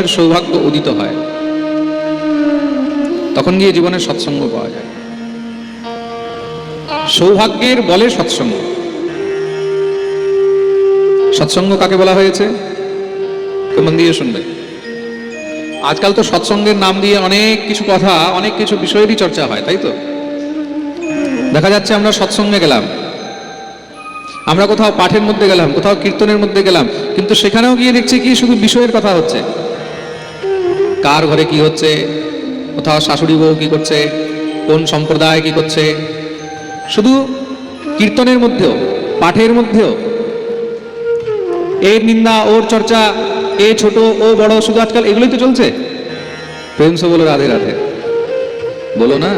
রকমের সৌভাগ্য উদিত হয়। তখন গিয়ে জীবনের সৎসঙ্গ পাওয়া যায়। সৌভাগ্যের বলে সৎসঙ্গ। সৎসঙ্গ কাকে বলা হয়েছে? কেমন দিয়ে শুনবে? আজকাল তো সৎসঙ্গের নাম দিয়ে অনেক কিছু কথা, অনেক কিছু বিষয়েরই চর্চা হয়, তাই তো? দেখা যাচ্ছে আমরা সৎসঙ্গে গেলাম। আমরা কোথাও পাঠের মধ্যে গেলাম, কোথাও কীর্তনের মধ্যে গেলাম, কিন্তু সেখানেও গিয়ে দেখছি কি শুধু বিষয়ের কথা হচ্ছে। কার ঘরে কি হচ্ছে? কোথাও শাশুড়ি বউ কি করছে? কোন সম্প্রদায় কি করছে? শুধু কীর্তনের মধ্যেও, পাঠের মধ্যেও। এর নিন্দা, ওর চর্চা, এ ছোট, ও বড়, শুধু আজকাল এগুলোই তো চলছে। প্রেম সে বলো রাধে রাধে। বলো না?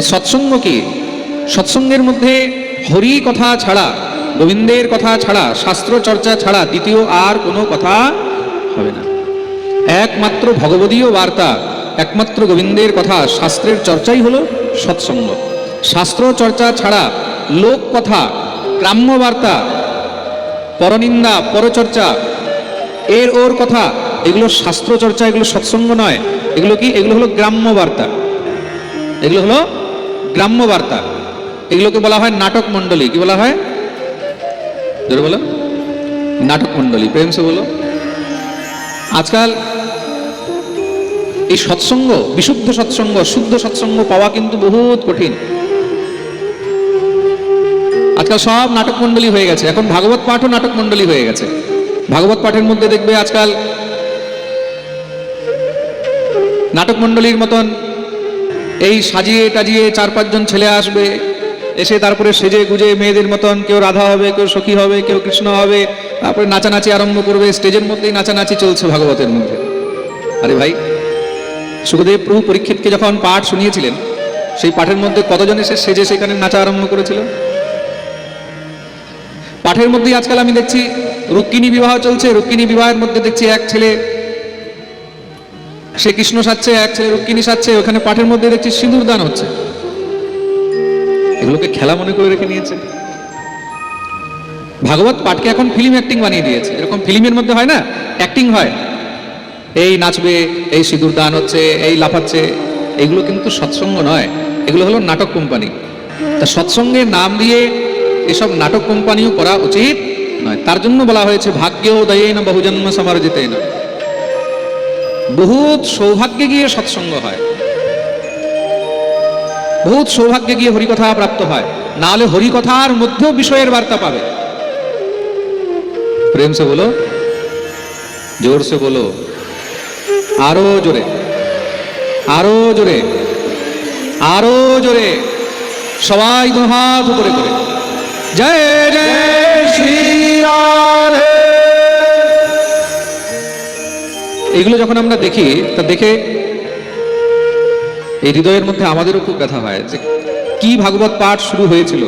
সৎসঙ্গ কি? সৎসঙ্গের মধ্যে হরি কথা ছাড়া, গোবিন্দের কথা ছাড়া, শাস্ত্র চর্চা ছাড়া দ্বিতীয় আর কোনো কথা হবে না। একমাত্র ভগবদীয় বার্তা, একমাত্র গোবিন্দের কথা, শাস্ত্রের চর্চাই হলো সৎসঙ্গ। শাস্ত্র চর্চা ছাড়া লোক কথা গ্রাম্য বার্তা, পরনিন্দা, পরচর্চা, এর ওর কথা, এগুলো শাস্ত্র চর্চা, এগুলো সৎসঙ্গ নয়। এগুলো কি? এগুলো হলো গ্রাম্য বার্তা। এগুলো হলো গ্রাম্য বার্তা। এগুলোকে বলা হয় নাটক মণ্ডলী। কি বলা হয়? বলো। নাটক মণ্ডলী। প্রেম সে বলো। আজকাল এই সৎসঙ্গ, বিশুদ্ধ সৎসঙ্গ, শুদ্ধ সৎসঙ্গ পাওয়া কিন্তু বহুত কঠিন। আজকাল সব নাটক মণ্ডলী হয়ে গেছে। এখন ভাগবত পাঠও নাটক মণ্ডলী হয়ে গেছে। ভাগবত পাঠের মধ্যে দেখবে আজকাল নাটক মণ্ডলীর মতন এই সাজিয়ে টাজিয়ে চার পাঁচজন ছেলে আসবে, এসে তারপরে সেজে গুজে মেয়েদের মতন কেউ রাধা হবে, কেউ সখী হবে, কেউ কৃষ্ণ হবে। তারপরে নাচানাচি আরম্ভ করবে, স্টেজের মধ্যেই নাচানাচি চলছে ভাগবতের মধ্যে। আরে ভাই, সুখদেব প্রভু পরীক্ষিতকে যখন পাঠ শুনিয়েছিলেন, সেই পাঠের মধ্যে কতজন এসে সেজে সেখানে নাচা আরম্ভ করেছিল? পাঠের মধ্যেই আজকাল আমি দেখছি রুক্মিণী বিবাহ চলছে, রুক্মিণী বিবাহের মধ্যে দেখছি এক ছেলে, সে কৃষ্ণ সাজছে, এক ছেলে রুক্মিণী সাজছে, ওখানে পাঠের মধ্যে দেখছি সিঁদুর দান হচ্ছে। এগুলোকে খেলা মনে করে রেখে নিয়েছে। ভাগবত পাঠকে এখন ফিল্ম অ্যাক্টিং বানিয়ে দিয়েছে। এরকম ফিল্মের মধ্যে হয় না? অ্যাক্টিং হয়। এই নাচবে, এই সিঁদুর দান হচ্ছে, এই লাফাচ্ছে, এগুলো কিন্তু সৎসঙ্গ নয়। এগুলো হলো নাটক কোম্পানি তা সৎসঙ্গের নাম দিয়ে এসব নাটক কোম্পানিও করা উচিত নয়। তার জন্য বলা হয়েছে, ভাগ্যেও দয়ে না বহুজন্ম সমার্জিতে না বহুত সৌভাগ্যে গিয়ে সৎসঙ্গ হয়। বহুত সৌভাগ্যে গিয়ে হরিকথা প্রাপ্ত হয়। না হলে হরিকথার মধ্যেও বিষয়ের বার্তা পাবে। প্রেম সে বলো, জোর সে বলো, আরও জোরে আরও জোরে আরও জোরে, সবাই দু হাত করে। জয় জয় শ্রী রাধে এগুলো যখন আমরা দেখি, তা দেখে এই হৃদয়ের মধ্যে আমাদেরও খুব ব্যথা হয় যে কি ভাগবত পাঠ শুরু হয়েছিল,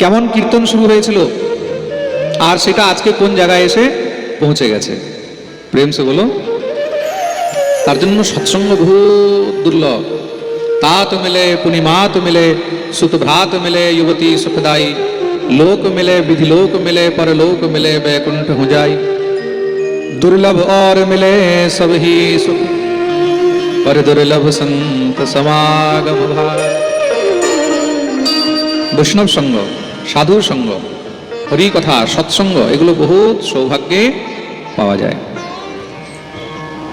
কেমন কীর্তন শুরু হয়েছিল আর সেটা আজকে কোন জায়গায় এসে পৌঁছে গেছে প্রেম সে বলো তার জন্য সৎসঙ্গ বহু দুর্লভ तात मिले पुनि मात मिले सुत भ्रात मिले युवती सुखदाई लोक मिले विधि लोक मिले परलोक मिले बैकुंठ हो जाई दुर्लभ और मिले सब ही सुख पर दुर्लभ संत समागम भाई বৈষ্ণব সঙ্গ সাধুর সঙ্গ হরি কথা সৎসঙ্গ, এগুলো বহুত সৌভাগ্যে পাওয়া যায়।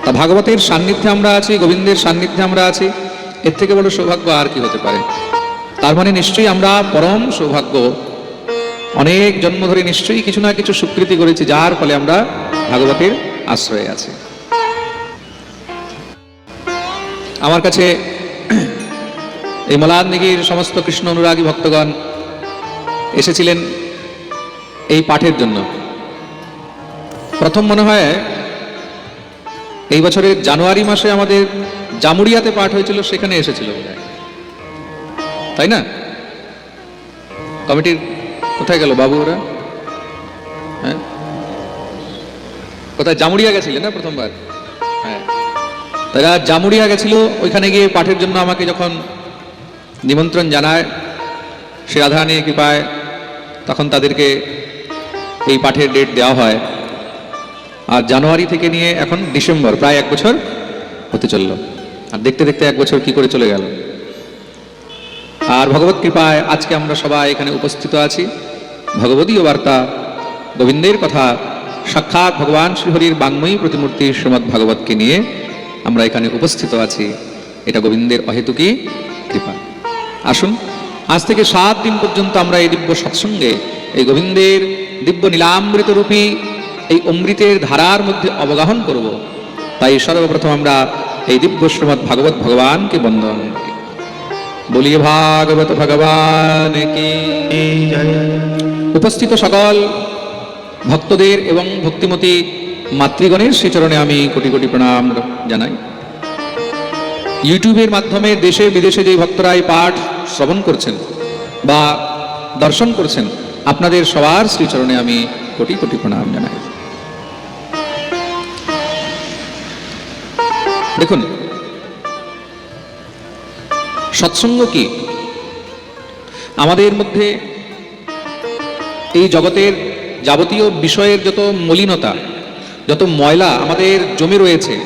তা ভাগবতের সান্নিধ্যে আমরা আছি, গোবিন্দের সান্নিধ্যে আমরা আছি, এর থেকে বড় সৌভাগ্য আর কি হতে পারে? তার মানে নিশ্চয়ই আমরা পরম সৌভাগ্য। অনেক জন্ম ধরে নিশ্চয়ই কিছু না কিছু স্বীকৃতি করেছি, যার ফলে আমরা ভাগবতের আশ্রয়ে আছি। আমার কাছে এই মলাদিগির সমস্ত কৃষ্ণ অনুরাগী ভক্তগণ এসেছিলেন। এই পাঠের জন্য। প্রথম মনে হয়, এই বছরের জানুয়ারি মাসে আমাদের জামুরিয়াতে পাঠ হয়েছিল, সেখানে এসেছিল তাই না? কমিটির কোথায় গেল বাবু ওরা? হ্যাঁ? কোথায়? জামুরিয়া গেছিলেন না প্রথমবার? হ্যাঁ। তারা জামুরিয়া গেছিল, ওইখানে গিয়ে পাঠের জন্য আমাকে যখন নিমন্ত্রণ জানায়, সে রাধা নিয়ে কৃপায়, তখন তাদেরকে এই পাঠের ডেট দেওয়া হয়। আর জানুয়ারি থেকে নিয়ে এখন ডিসেম্বর, প্রায় এক বছর হতে চলল। আর দেখতে দেখতে এক বছর কি করে চলে গেল। আর ভগবত কৃপায় আজকে আমরা সবাই এখানে উপস্থিত আছি। ভগবদীয় বার্তা, গোবিন্দের কথা, সাক্ষাৎ ভগবান শ্রীহরির বাংময়ী প্রতিমূর্তি শ্রীমৎ ভাগবতকে নিয়ে আমরা এখানে উপস্থিত আছি। এটা গোবিন্দের অহেতুকি কৃপা। আসুন, আজ থেকে সাত দিন পর্যন্ত আমরা এই দিব্য সৎসঙ্গে এই গোবিন্দের দিব্য নীলামৃত রূপী এই অমৃতের ধারার মধ্যে অবগাহন করব। তাই সর্বপ্রথম আমরা এই দিব্য শ্রীমৎ ভাগবত ভগবানকে বন্দন বলিয়ে ভাগবত ভগবান উপস্থিত সকল ভক্তদের এবং ভক্তিমতী মাতৃগণের শ্রীচরণে আমি কোটি কোটি প্রণাম জানাই। ইউটিউবের মাধ্যমে দেশে বিদেশে যে ভক্তরা এই পাঠ শ্রবণ করছেন বা দর্শন করছেন আপনাদের সবার শ্রীচরণে আমি কোটি কোটি প্রণাম জানাই। দেখুন, সৎসঙ্গ কি? আমাদের মধ্যে এই জগতের যাবতীয় বিষয়ের যত মলিনতা, যত ময়লা আমাদের জমে রয়েছে,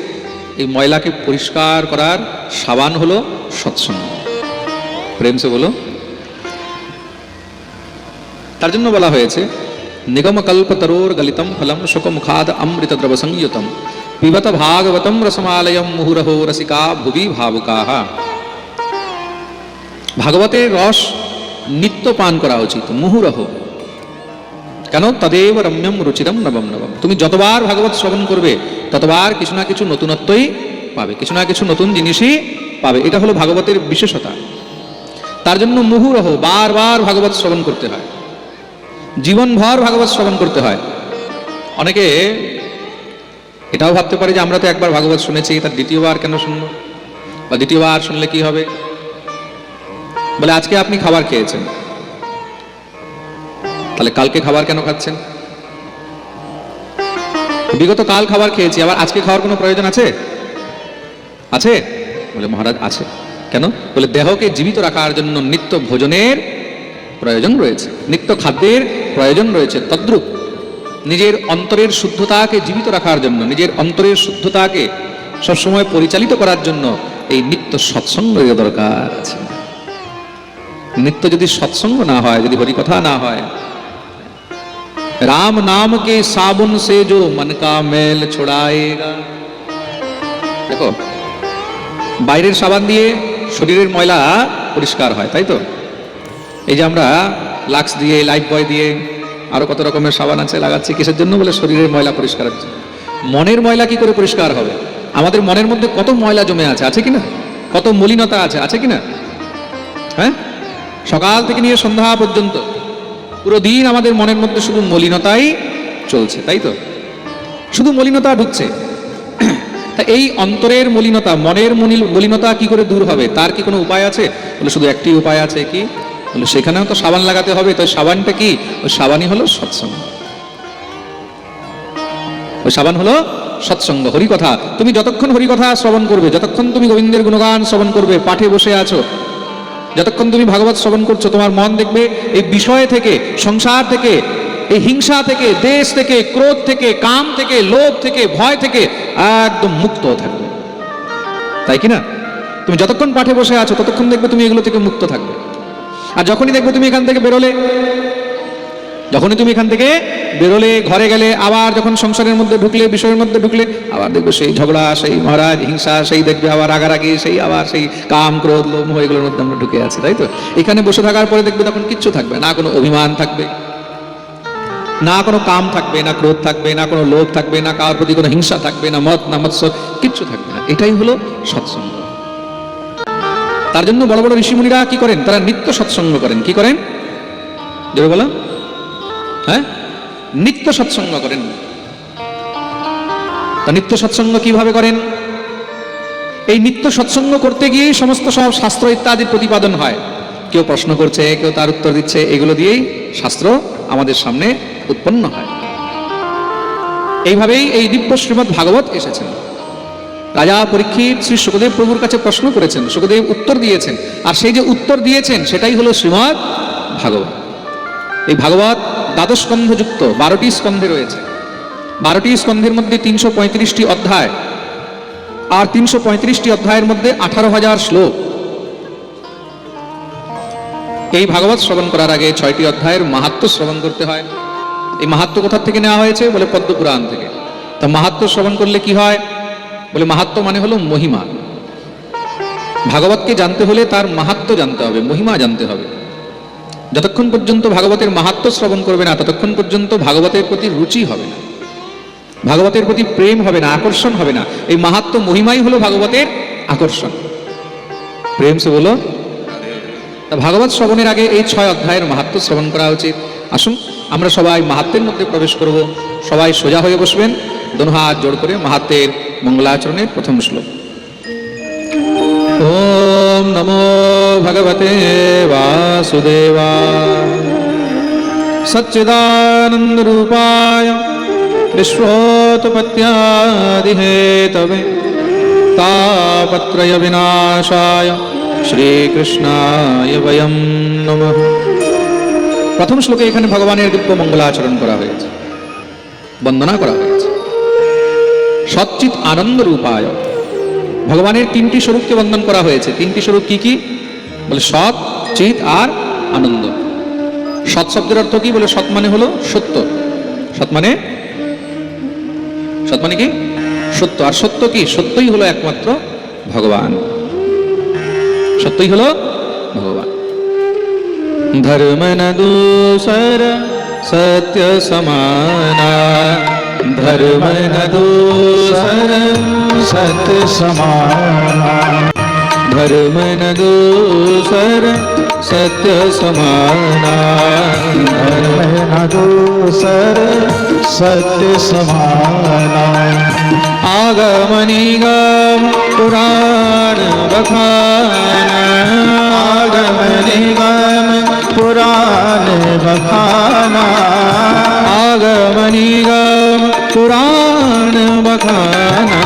এই ময়লাকে পরিষ্কার করার সাবান হলো সৎসঙ্গ। প্রেম সে বলো। তার জন্য বলা হয়েছে নিগম কল্প তরোর গলিতম ফলম শোকমুখাদ অমৃত দ্রব সংযুতম পিবত ভাগবতম রসমালয়ম মুহুরহো রসিকা ভুবি ভাবুকাহা ভাগবতের রস নিত্য পান করা উচিত, মুহুরহ। কেন? তদেব রম্যম রুচিরম নবম নবম। তুমি যতবার ভাগবত শ্রবণ করবে, ততবার কিছু না কিছু নতুনত্বই পাবে, কিছু না কিছু নতুন জিনিসই পাবে। এটা হলো ভাগবতের বিশেষতা। তার জন্য মুহুরহ, বারবার ভাগবত শ্রবণ করতে হয়। জীবনভর ভাগবত শ্রবণ করতে হয়। অনেকে এটাও ভাবতে পারে যে আমরা তো একবার ভাগবত শুনেছি তার দ্বিতীয়বার কেন শুনব? বা দ্বিতীয়বার শুনলে কি হবে? বলে, আজকে আপনি খাবার খেয়েছেন। তাহলে কালকে খাবার কেন খাচ্ছেন? বিগত কাল খাবার খেয়েছি, আবার আজকে খাওয়ার কোনো প্রয়োজন আছে? আছে? বলে, মহারাজ, আছে। কেন? বলে, দেহকে জীবিত রাখার জন্য নিত্য ভোজনের প্রয়োজন রয়েছে। নিত্য খাদ্যের প্রয়োজন রয়েছে তদ্রুপ নিজের অন্তরের শুদ্ধতাকে জীবিত রাখার জন্য নিজের অন্তরের শুদ্ধতাকে সবসময় পরিচালিত করার জন্য এই নিত্য সৎসঙ্গের দরকার আছে নিত্য যদি সৎসঙ্গ না হয় যদি হরিকথা না হয় राम नाम के साबुन से जो मन का मैल छुड़ाएगा দেখো বাইরের সাবান দিয়ে শরীরের ময়লা পরিষ্কার হয় তাই তো এই যে আমরা লাক্স দিয়ে, লাইফ বয় দিয়ে আরও কত রকমের সাবান আছে লাগাচ্ছি কিসের জন্য বলে শরীরের ময়লা পরিষ্কার হচ্ছে মনের ময়লা কি করে পরিষ্কার হবে? আমাদের মনের মধ্যে কত ময়লা জমে আছে আছে কিনা? কত মলিনতা আছে আছে কিনা? হ্যাঁ? সকাল থেকে নিয়ে সন্ধ্যা পর্যন্ত পুরো দিন আমাদের মনের মধ্যে শুধু মলিনতাই চলছে, তাই তো? শুধু মলিনতা ঢুকছে। তা এই অন্তরের মলিনতা, মনের মলিন- মলিনতা কি করে দূর হবে? তার কি কোনো উপায় আছে? বলে শুধু একটি উপায় আছে কি? বলে সেখানেও তো সাবান লাগাতে হবে, তো সাবানটা কি? ওই সাবানই হলো সৎসঙ্গ। ওই সাবান হলো সৎসঙ্গ, হরিকথা। তুমি যতক্ষণ হরিকথা শ্রবণ করবে, যতক্ষণ তুমি গোবিন্দের গুণগান শ্রবণ করবে, পাঠে বসে আছো, যতক্ষণ তুমি ভাগবত শ্রবণ করছ, তোমার মন দেখবে এই বিষয় থেকে, সংসার থেকে, এই হিংসা থেকে, দেশ থেকে, ক্রোধ থেকে, কাম থেকে, লোভ থেকে, ভয় থেকে একদম মুক্ত থাকবে। তাই কি না? তুমি যতক্ষণ পাঠে বসে আছো, ততক্ষণ দেখবে তুমি এগুলো থেকে মুক্ত থাকবে। আর যখনই দেখবে তুমি এখান থেকে বেরোলে, যখনই তুমি এখান থেকে বেরোলে, ঘরে গেলে, আবার যখন সংসারের মধ্যে ঢুকলে, বিষয়ের মধ্যে ঢুকলে, আবার দেখবে সেই ঝগড়া, সেই মহারাজ, হিংসা, সেই দেখবে আবার রাগারাগি, সেই আবার সেই কাম, ক্রোধ লোম এগুলোর মধ্যে আমরা ঢুকে আছি, তাই তো? এখানে বসে থাকার পরে দেখবে তখন কিচ্ছু থাকবে না, কোনো অভিমান থাকবে, না কোনো কাম থাকবে, না ক্রোধ থাকবে, না কোনো লোভ থাকবে, না কারোর প্রতি কোনো হিংসা থাকবে, না মত, না মৎস্য, কিচ্ছু থাকবে না। এটাই হলো সৎসঙ্গ। তার জন্য বড় বড় ঋষিমুনিরা কি করেন? তারা নিত্য সৎসঙ্গ করেন। কি করেন? জোরে বলো। হ্যাঁ? নিত্য সৎসঙ্গ করেন। তা নিত্য সৎসঙ্গ কীভাবে করেন? এই নিত্য সৎসঙ্গ করতে গিয়েই সমস্ত সব শাস্ত্র ইত্যাদির প্রতিপাদন হয়। কেউ প্রশ্ন করছে, কেউ তার উত্তর দিচ্ছে, এগুলো দিয়েই শাস্ত্র আমাদের সামনে উৎপন্ন হয়। এইভাবেই এই দিব্য শ্রীমৎ ভাগবত এসেছেন। রাজা পরীক্ষিত শ্রী সুখদেব প্রভুর কাছে প্রশ্ন করেছেন, সুখদেব উত্তর দিয়েছেন। আর সেই যে উত্তর দিয়েছেন, সেটাই হলো শ্রীমৎ ভাগবত। এই ভাগবত দ্বাদশ স্কন্ধযুক্ত, বারোটি স্কন্ধে রয়েছে। বারোটি স্কন্ধের মধ্যে তিনশো পঁয়ত্রিশটি অধ্যায় আর তিনশো পঁয়ত্রিশটি অধ্যায়ের মধ্যে আঠারো হাজার শ্লোক। এই ভাগবত শ্রবণ করার আগে ছয়টি অধ্যায়ের মাহাত্ম শ্রবণ করতে হয়। এই মাহাত্ম কোথা থেকে নেওয়া হয়েছে? বলে পদ্মপুরাণ থেকে। তা মাহাত্ম শ্রবণ করলে কি হয়? বলে মাহাত্ম মানে হলো মহিমা। ভাগবতকে জানতে হলে তার মাহাত্ম জানতে হবে, মহিমা জানতে হবে। যতক্ষণ পর্যন্ত ভাগবতের মাহাত্ম শ্রবণ করবে না, ততক্ষণ পর্যন্ত ভাগবতের প্রতি রুচি হবে না। ভাগবতের প্রতি প্রেম হবে না, আকর্ষণ হবে না। এই মাহাত্ম মহিমাই হলো ভাগবতের আকর্ষণ। প্রেম সে বলো। তা ভাগবত শ্রবণের আগে এই ছয় অধ্যায়ের মাহাত্ম শ্রবণ করা উচিত। আসুন, আমরা সবাই মাহাত্মের মধ্যে প্রবেশ করব। সবাই সোজা হয়ে বসবেন। দোনো হাত জোড় করে মাহাত্মের মঙ্গলাচরণের প্রথম শ্লোক ওম নমো ভগবতে বাসুদেবা সচ্চিদানন্দ রূপায় विश्वोत्पत्त्यादिहेतवे तापत्रय विनाशाय শ্রীকৃষ্ণায় বয়ম নমঃ প্রথম শ্লোকে এখানে ভগবানের দিব্য মঙ্গলাচরণ করা হয়েছে বন্দনা করা হয়েছে সচ্চিত আনন্দ রূপায়। ভগবানের তিনটি স্বরূপকে বন্দন করা হয়েছে। তিনটি স্বরূপ কি কি? বলে সৎ চিত আর আনন্দ। সৎ শব্দের অর্থ কি? বলে সৎ মানে হলো সত্য। সৎ মানে? সৎ মানে কি? সত্য। আর সত্য কি? সত্যই হলো একমাত্র ভগবান। সত্যই হলো ভগবান। ধর্ম না দূসর সত্য সমানা। धर्म न दूसर सत समाना। धर्म न दोसर सत्य समाना। धर्म न दोसर सत्य समाना। आगमनिगम पुराण बखाना। आगमनिगम पुराण बखाना। आगमनिगम पुराण बखाना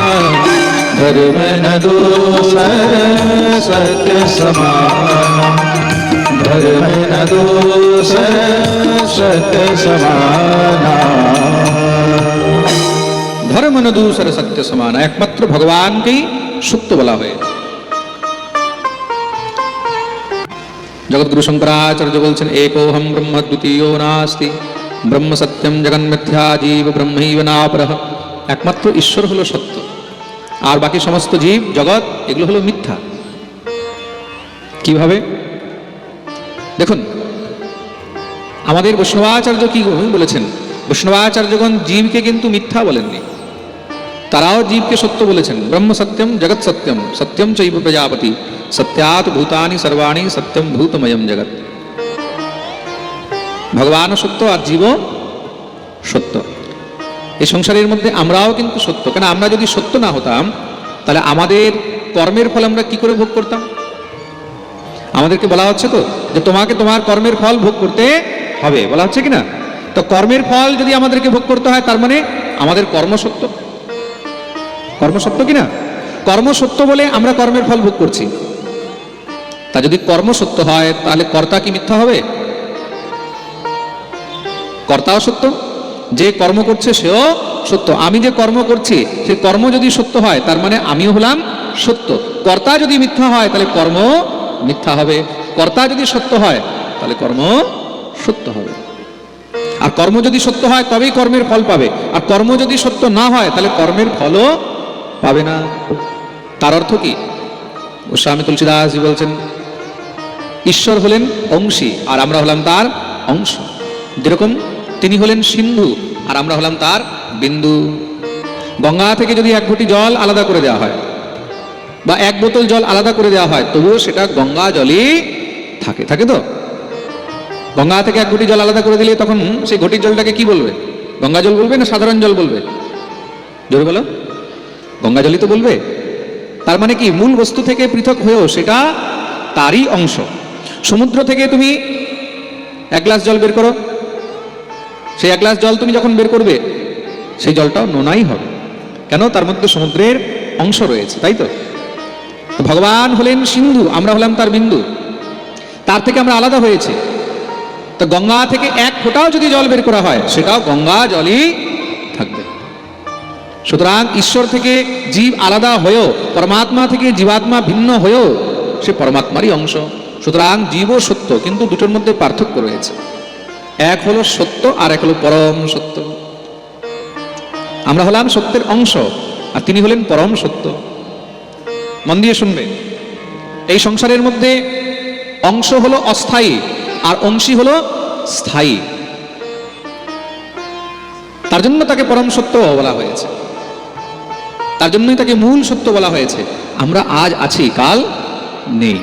धर्म न दूसर सत्य समाना धर्म न दूसर सत्य समाना ধর্ম ন দূসর সত্য সমান একমাত্র ভগবানকেই সত্য বলা হয়েছে জগৎগুরু শঙ্করাচার্য বলছেন একোহম ব্রহ্ম দ্বিতীয় নাস্তি ব্রহ্ম সত্যম জগন মিথ্যা জীব ব্রহ্মৈব নাপরহ। একমাত্র ঈশ্বর হলো সত্য। আর বাকি সমস্ত জীব, জগৎ, এগুলো হলো মিথ্যা। কীভাবে? দেখুন, আমাদের বৈষ্ণবাচার্য কি বলেছেন, বৈষ্ণবাচার্যগণ জীবকে কিন্তু মিথ্যা বলেননি। তারাও জীবকে সত্য বলেছেন। ব্রহ্ম সত্যম, জগৎ সত্যম সত্যম চৈব প্রজাপতি। সত্যাত ভূতানি সর্বাণি, সত্যম ভূতময়ম জগৎ। ভগবানও সত্য আর জীবও সত্য। এই সংসারের মধ্যে আমরাও কিন্তু সত্য। কেন আমরা যদি সত্য না হতাম, তাহলে আমাদের কর্মের ফল আমরা কি করে ভোগ করতাম? আমাদেরকে বলা হচ্ছে তো, যে তোমাকে তোমার কর্মের ফল ভোগ করতে হবে। বলা হচ্ছে কি না? তো কর্মের ফল যদি আমাদেরকে ভোগ করতে হয়, তার মানে আমাদের কর্ম সত্য। কর্ম সত্য কর্ম সত্য বলে আমরা কর্মের ফল ভোগ করছি। তা যদি কর্ম সত্য হয়, তাহলে কর্তা কি মিথ্যা হবে? কর্তাও সত্য, যে কর্ম করছে সেও সত্য। আমি যে কর্ম করছি, সে কর্ম যদি সত্য হয়, তার মানে আমিও হলাম সত্য। কর্তা যদি মিথ্যা হয়, তাহলে কর্ম মিথ্যা হবে। কর্তা যদি সত্য হয়, তাহলে কর্ম সত্য হবে। আর কর্ম যদি সত্য হয়, তবেই কর্মের ফল পাবে। আর কর্ম যদি সত্য না হয়, তাহলে কর্মের ফলও পাবে না। তার অর্থ কি? ও স্বামী তুলসীদাসজি বলছেন, ঈশ্বর হলেন অংশী, আর আমরা হলাম তার অংশ। যেরকম তিনি হলেন সিন্ধু, আর আমরা হলাম তার বিন্দু। গঙ্গা থেকে যদি এক ঘটি জল আলাদা করে দেওয়া হয়, বা এক বোতল জল আলাদা করে দেওয়া হয়, তবুও সেটা গঙ্গা জলই থাকে। থাকে তো? গঙ্গা থেকে এক ঘটি জল আলাদা করে দিলে তখন সেই ঘটির জলটাকে কি বলবে? গঙ্গা জল বলবে না সাধারণ জল বলবে? জোরে বলো। গঙ্গা জলই তো বলবে। তার মানে কি? মূল বস্তু থেকে পৃথক হয়েও সেটা তারই অংশ। সমুদ্র থেকে তুমি এক গ্লাস জল বের করো সেই এক গ্লাস জল তুমি যখন বের করবে, সেই জলটাও নোনাই হবে। কেন? তার মধ্যে সমুদ্রের অংশ রয়েছে, তাই তো? ভগবান হলেন সিন্ধু, আমরা হলাম তার বিন্দু। তার থেকে আমরা আলাদা হয়েছে। তো গঙ্গা থেকে এক ফোঁটাও যদি জল বের করা হয়, সেটাও গঙ্গা জলই থাকবে। সুতরাং ঈশ্বর থেকে জীব আলাদা হয়েও, পরমাত্মা থেকে জীবাত্মা ভিন্ন হয়েও, সে পরমাত্মারই অংশ। সুতরাং জীবও সত্য, কিন্তু দুটোর মধ্যে পার্থক্য রয়েছে। এক হলো সত্য আর এক হলো পরম সত্য। আমরা হলাম সত্যের অংশ আর তিনি হলেন পরম সত্য। মন দিয়ে শুনবে। এই সংসারের মধ্যে অংশ হলো অস্থায়ী আর অংশী হলো স্থায়ী। তার জন্য তাকে পরম সত্য বলা হয়েছে। তার জন্যই তাকে মূল সত্য বলা হয়েছে। আমরা আজ আছি, কাল নেই।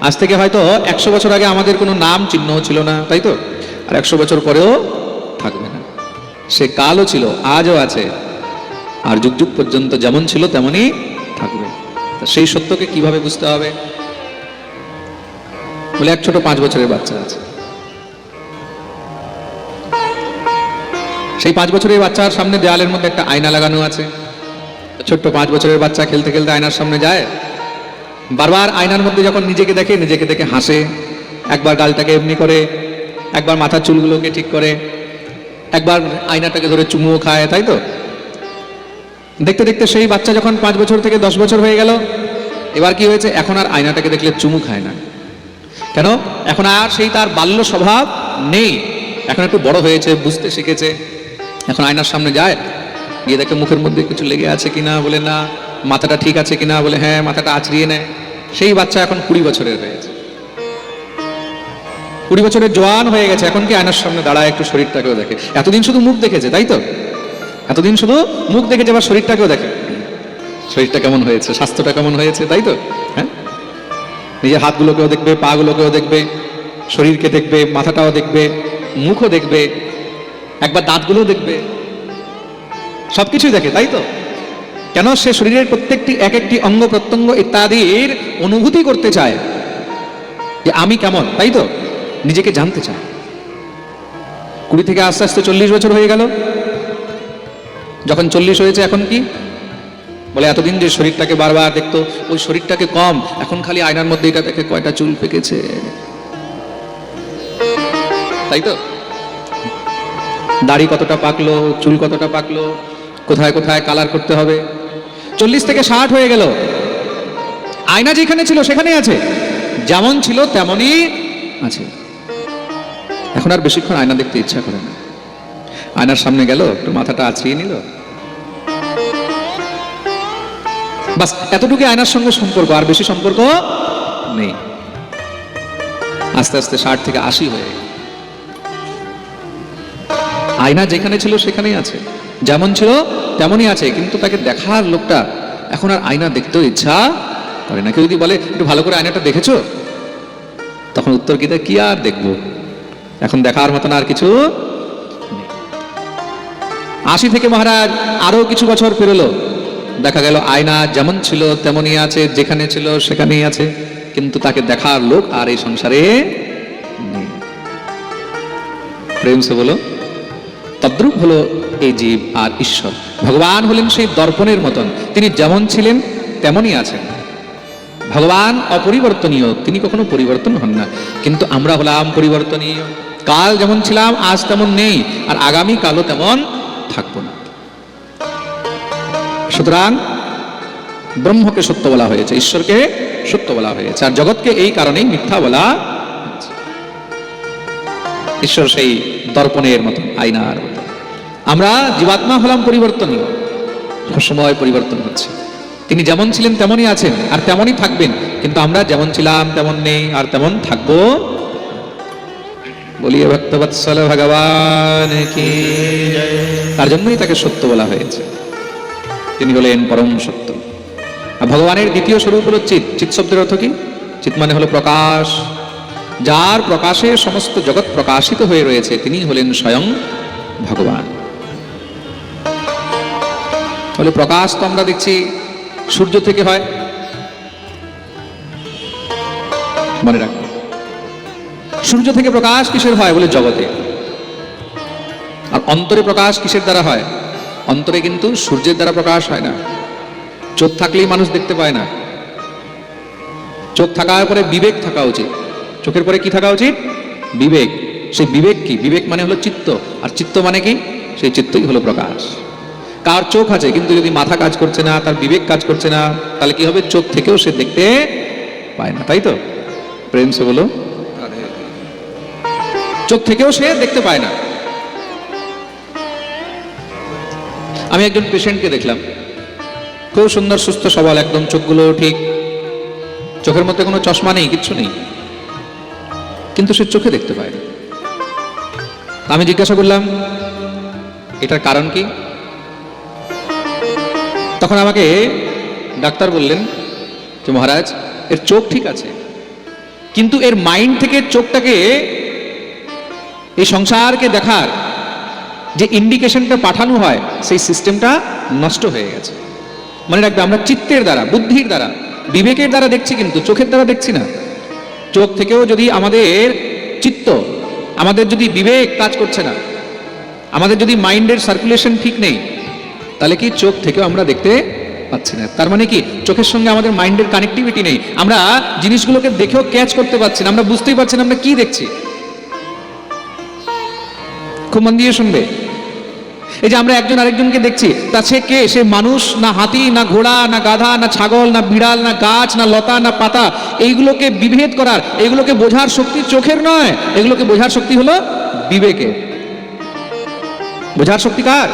আজ থেকে হয়তো একশো বছর আগে আমাদের কোনো নাম চিহ্ন ছিল না, তাই তো? আর একশো বছর পরেও থাকবে না। সে কালও ছিল, আজও আছে। আর যুগ যুগ পর্যন্ত যেমন ছিল, তেমনই থাকবে। তা সেই সত্যকে কীভাবে বুঝতে হবে? বলে এক ছোট পাঁচ বছরের বাচ্চা আছে। সেই পাঁচ বছরের বাচ্চার সামনে দেয়ালের মধ্যে একটা আয়না লাগানো আছে। ছোট্ট পাঁচ বছরের বাচ্চা খেলতে খেলতে আয়নার সামনে যায়। বারবার আয়নার মধ্যে যখন নিজেকে দেখে নিজেকে দেখে হাসে। একবার গালটাকে এমনি করে একবার মাথার চুলগুলোকে ঠিক করে, একবার আয়নাটাকে ধরে চুমুও খায়, তাই তো? দেখতে দেখতে সেই বাচ্চা যখন পাঁচ বছর থেকে দশ বছর হয়ে গেল, এবার কি হয়েছে? এখন আর আয়নাটাকে দেখলে চুমু খায় না। কেন? এখন আর সেই তার বাল্য স্বভাব নেই। এখন একটু বড় হয়েছে, বুঝতে শিখেছে। এখন আয়নার সামনে যায়, গিয়ে দেখে মুখের মধ্যে কিছু লেগে আছে কিনা, বলে না, মাথাটা ঠিক আছে কিনা, বলে হ্যাঁ মাথাটা আছড়িয়ে নেয়। সেই বাচ্চা এখন কুড়ি বছরের হয়েছে। কুড়ি বছরের জোয়ান হয়ে গেছে, এখন কি আয়নার সামনে দাঁড়ায় একটু শরীরটাকেও দেখে? এতদিন শুধু মুখ দেখেছে, তাই তো? এতদিন শুধু মুখ দেখেছে, আবার শরীরটাকেও দেখে? শরীরটা কেমন হয়েছে? স্বাস্থ্যটা কেমন হয়েছে, তাই তো? হ্যাঁ? নিজের হাতগুলোকেও দেখবে, পাগুলোকেও দেখবে, শরীরকে দেখবে, মাথাটাও দেখবে, মুখও দেখবে, একবার দাঁতগুলোও দেখবে। সব কিছুই দেখে, তাই তো? কেন সে শরীরের প্রত্যেকটি এক একটি অঙ্গ প্রত্যঙ্গ ইত্যাদির অনুভূতি করতে চায়? যে আমি কেমন, তাই তো? নিজেকে জানতে চায়। কুড়ি থেকে আস্তে আস্তে চল্লিশ বছর হয়ে গেল। যখন চল্লিশ হয়েছে এখন কি? বলে এতদিন যে শরীরটাকে বারবার দেখতো, ওই শরীরটাকে কম, এখন খালি আয়নার মধ্যে এটা দেখে কয়টা চুল পেকেছে। তাই তো? দাড়ি কতটা পাকলো, চুল কতটা পাকলো, কোথায় কোথায় কালার করতে হবে। চল্লিশ থেকে ষাট হয়ে গেল। আয়না যেখানে ছিল সেখানে আছে। যেমন ছিল তেমনই আছে। এখন আর বেশিক্ষণ আয়না দেখতে ইচ্ছা করে না। আয়নার সামনে গেল একটু মাথাটা আছড়িয়ে নিল। বাস এতটুকু আয়নার সঙ্গে সম্পর্ক আর বেশি সম্পর্ক নেই। আস্তে আস্তে ষাট থেকে আশি হয়ে আয়না যেখানে ছিল সেখানেই আছে। যেমন ছিল তেমনই আছে কিন্তু তাকে দেখার লোকটা এখন আর আয়না দেখতেও ইচ্ছা করে না। কেউ যদি বলে একটু ভালো করে আয়নাটা দেখেছ? তখন উত্তর দেয়, কি আর দেখব? এখন দেখার মতন আর কিছু আশি থেকে মহারাজ আরও কিছু বছর পেরোলো। দেখা গেল আয়না যেমন ছিল, তেমনই আছে, যেখানে ছিল সেখানেই আছে। কিন্তু তাকে দেখার লোক আর এই সংসারে সে বলো, তদ্রূপ হলো এই জীব আর ঈশ্বর। ভগবান হলেন সেই দর্পণের মতন। তিনি যেমন ছিলেন, তেমনই আছেন। ভগবান অপরিবর্তনীয়, তিনি কখনো পরিবর্তন হন না। কিন্তু আমরা হলাম পরিবর্তনীয়। কাল যেমন ছিলাম, আজ তেমন নেই, আর আগামী কালও তেমন থাকব না। সুতরাং ব্রহ্মকে সত্য বলা হয়েছে, ঈশ্বরকে সত্য বলা হয়েছে, আর জগৎকে এই কারণেই মিথ্যা বলা ঈশ্বর সেই দর্পণের মতো আয়নার মতো আমরা জীবাত্মা হলাম পরিবর্তনীয় সময় পরিবর্তন হচ্ছে। তিনি যেমন ছিলেন তেমনই আছেন আর তেমনই থাকবেন। কিন্তু আমরা যেমন ছিলাম, তেমন নেই আর তেমন থাকব। বলিয়ে ভক্তবৎসল ভগবান কি তার জন্যই তাকে সত্য বলা হয়েছে। তিনি হলেন পরম সত্য। আর ভগবানের দ্বিতীয় স্বরূপ হলো চিত। চিত শব্দের অর্থ কি? চিত মানে হলো প্রকাশ। যার প্রকাশে সমস্ত জগৎ প্রকাশিত হয়ে রয়েছে, তিনি হলেন স্বয়ং ভগবান। তাহলে প্রকাশ তো আমরা দেখছি। সূর্য থেকে হয়। মনে রাখবেন সূর্য থেকে প্রকাশ কিসের হয় বলে জগতে? আর অন্তরে প্রকাশ কিসের দ্বারা হয়? অন্তরে কিন্তু সূর্যের দ্বারা প্রকাশ হয় না। চোখ থাকলেই মানুষ দেখতে পায় না। চোখ থাকার পরে বিবেক থাকা উচিত। চোখের পরে কি থাকা উচিত? বিবেক। সেই বিবেক কি? বিবেক মানে হলো চিত্ত। আর চিত্ত মানে কি? সেই চিত্তই হলো প্রকাশ। কার চোখ আছে? কিন্তু যদি মাথা কাজ করছে না, তার বিবেক কাজ করছে না, তাহলে কি হবে? চোখ থেকেও সে দেখতে পায় না, তাই তো? প্রেম সে বলো। চোখ থেকেও সে দেখতে পায় না। আমি একজন পেশেন্টকে দেখলাম। খুব সুন্দর, সুস্থ সবল, একদম চোখগুলো ঠিক। চোখের মধ্যে কোনো চশমা নেই, কিচ্ছু নেই। কিন্তু সে চোখে দেখতে পায় না। আমি জিজ্ঞাসা করলাম, এটার কারণ কি? তখন আমাকে ডাক্তার বললেন যে, মহারাজ, এর চোখ ঠিক আছে, কিন্তু এর মাইন্ড থেকে চোখটাকে এই সংসারকে দেখার যে ইন্ডিকেশনটা পাঠানো হয়, সেই সিস্টেমটা নষ্ট হয়ে গেছে। মানে রাখবে, আমরা চিত্তের দ্বারা, বুদ্ধির দ্বারা, বিবেকের দ্বারা দেখছি কিন্তু, চোখের দ্বারা দেখছি না। চোখ থেকেও যদি আমাদের চিত্ত, আমাদের যদি বিবেক কাজ করছে না, আমাদের যদি মাইন্ডের সার্কুলেশন ঠিক নেই তাহলে কি চোখ থেকেও আমরা দেখতে পাচ্ছি না? তার মানে কি? চোখের সঙ্গে আমাদের মাইন্ডের কানেক্টিভিটি নেই। আমরা জিনিসগুলোকে দেখেও ক্যাচ করতে পারছি না। আমরা বুঝতেই পারছি না আমরা কি দেখছি। খুব মন দিয়ে শুনবে। এই যে আমরা একজন আরেকজনকে দেখছি, তা সে কে? সে মানুষ না হাতি, না ঘোড়া, না গাধা, না ছাগল, না বিড়াল, না গাছ, না লতা, না পাতা? এইগুলোকে বিভেদ করার, এইগুলোকে বোঝার শক্তি চোখের নয়। এগুলোকে বোঝার শক্তি হলো বিবেকের। বোঝার শক্তি কার?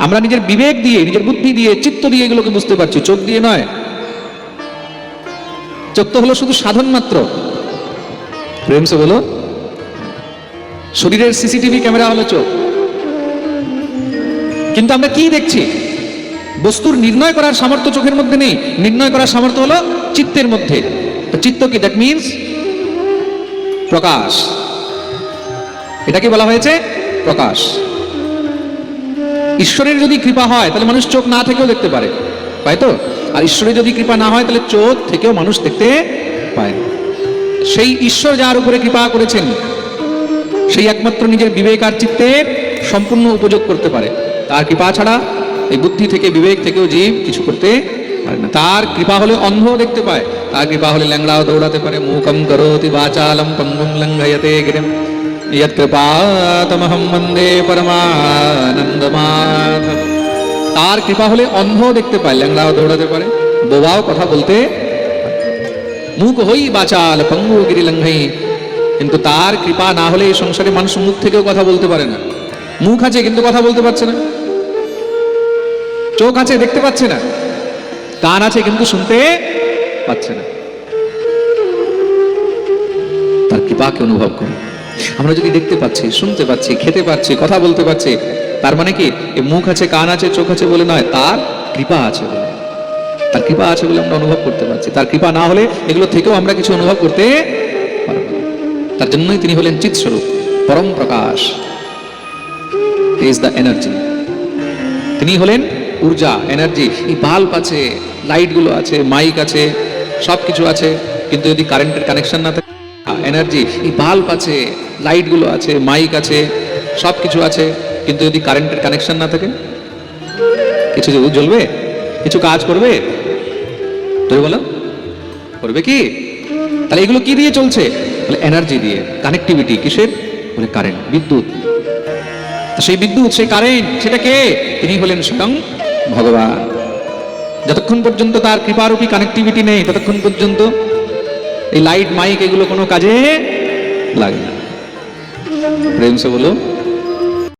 আমরা নিজের বিবেক দিয়ে, নিজের বুদ্ধি দিয়ে, চিত্ত দিয়ে এগুলোকে বুঝতে পারছি, চোখ দিয়ে নয়। চোখ তো হলো শুধু সাধন মাত্র। প্রেম সে বলো? শরীরের সিসিটিভি ক্যামেরা হলো চোখ। কিন্তু আমরা কি দেখছি? বস্তুর নির্ণয় করার সামর্থ্য চোখের মধ্যে নেই। নির্ণয় করার সামর্থ্য হলো চিত্তের মধ্যে। চিত্ত কি? দ্যাট মিনস প্রকাশ। এটাকে বলা হয়েছে প্রকাশ। ঈশ্বরের যদি কৃপা হয়, তাহলে মানুষ চোখ না থেকেও দেখতে পারে। পায় তো? আর ঈশ্বরের যদি কৃপা না হয়, তাহলে চোখ থেকেও মানুষ দেখতে পায় সেই ঈশ্বর যার উপরে কৃপা করেছেন, সেই একমাত্র নিজের বিবেক আর চিত্তের সম্পূর্ণ উপযোগ করতে পারে। তার কৃপা ছাড়া এই বুদ্ধি থেকে, বিবেক থেকেও জীব কিছু করতে পারে না। তার কৃপা হলে অন্ধ দেখতে পায়। তার কৃপা হলে ল্যাংড়াও দৌড়াতে পারে। মুখম করোতি বাচালম পঙ্গুম লঙ্ঘয়তে গিরিম কৃপাতমহম বন্দে পরমানন্দমাধব তার কৃপা হলে অন্ধ দেখতে পায় ল্যাংড়াও দৌড়াতে পারে বোবাও কথা বলতে মুখ হই বাচাল পঙ্গু গিরি লঙ্ঘই কিন্তু তার কৃপা না হলে এই সংসারে মানুষ মুখ থেকেও কথা বলতে পারে না মুখ আছে কিন্তু কথা বলতে পারছে না চোখ আছে দেখতে পাচ্ছে না কান আছে কিন্তু শুনতে পাচ্ছে না তার কৃপাকে অনুভব করি আমরা যদি দেখতে পাচ্ছি, শুনতে পাচ্ছি, খেতে পাচ্ছি, কথা বলতে পারছি, তার মানে কি? মুখ আছে, কান আছে, চোখ আছে বলে নয়, তার কৃপা আছে বলে। তার কৃপা আছে বলে আমরা অনুভব করতে পারছি। তার কৃপা না হলে এগুলো থেকেও আমরা কিছু অনুভব করতে পারব। তার জন্যই তিনি হলেন চিৎ স্বরূপ পরম প্রকাশ। ইজ দ্য এনার্জি তিনি হলেন ঊর্জা এনার্জি এই বাল্ব আছে লাইটগুলো আছে মাইক আছে সব কিছু আছে। কিন্তু যদি কারেন্টের কানেকশন না এনার্জি এই বাল্ব আছে লাইটগুলো আছে মাইক আছে সব কিছু আছে, কিন্তু যদি কারেন্টের কানেকশন না থাকে, কিছু জ্বলবে কিছু কাজ করবে তুমি বলো, করবে কি? তাহলে এগুলো কি দিয়ে চলছে? বলে এনার্জি দিয়ে কানেক্টিভিটি কিসের? বলে কারেন্ট বিদ্যুৎ। সেই বিদ্যুৎ, সেই কারেন্ট সেটা কে? তিনি হলেন স্বয়ং ভগবান। যতক্ষণ পর্যন্ত তার কৃপারূপী কানেক্টিভিটি নেই, ততক্ষণ পর্যন্ত এই লাইট মাইক এগুলো কোনো কাজে লাগে না। প্রেম সে বলো